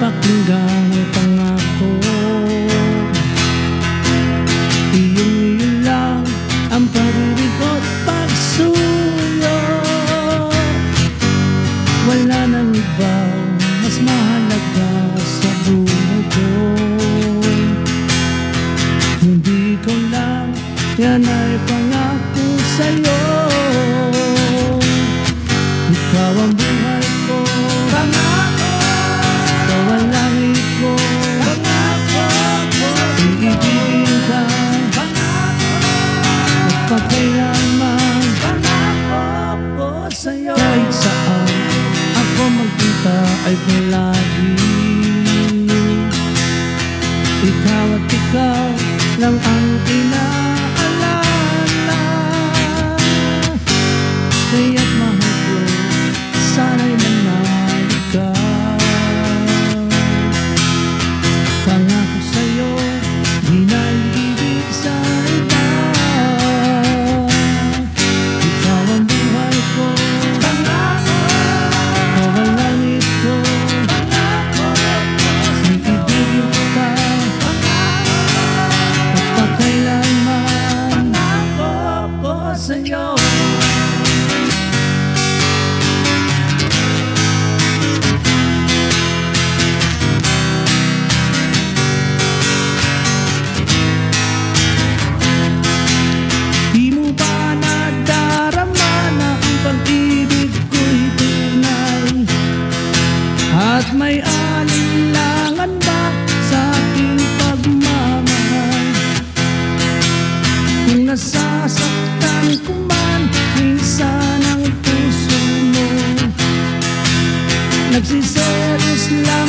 pakinggan ang pangako. Iyong ilaw ang pag-ibig ko't pagsuyo. Wala nang iba mas mahalaga sa buhay ko. Hindi ko lang yan ay pangako sa'yo. live na lagi Ikaw at ikaw lang ang kailangan she said it's love.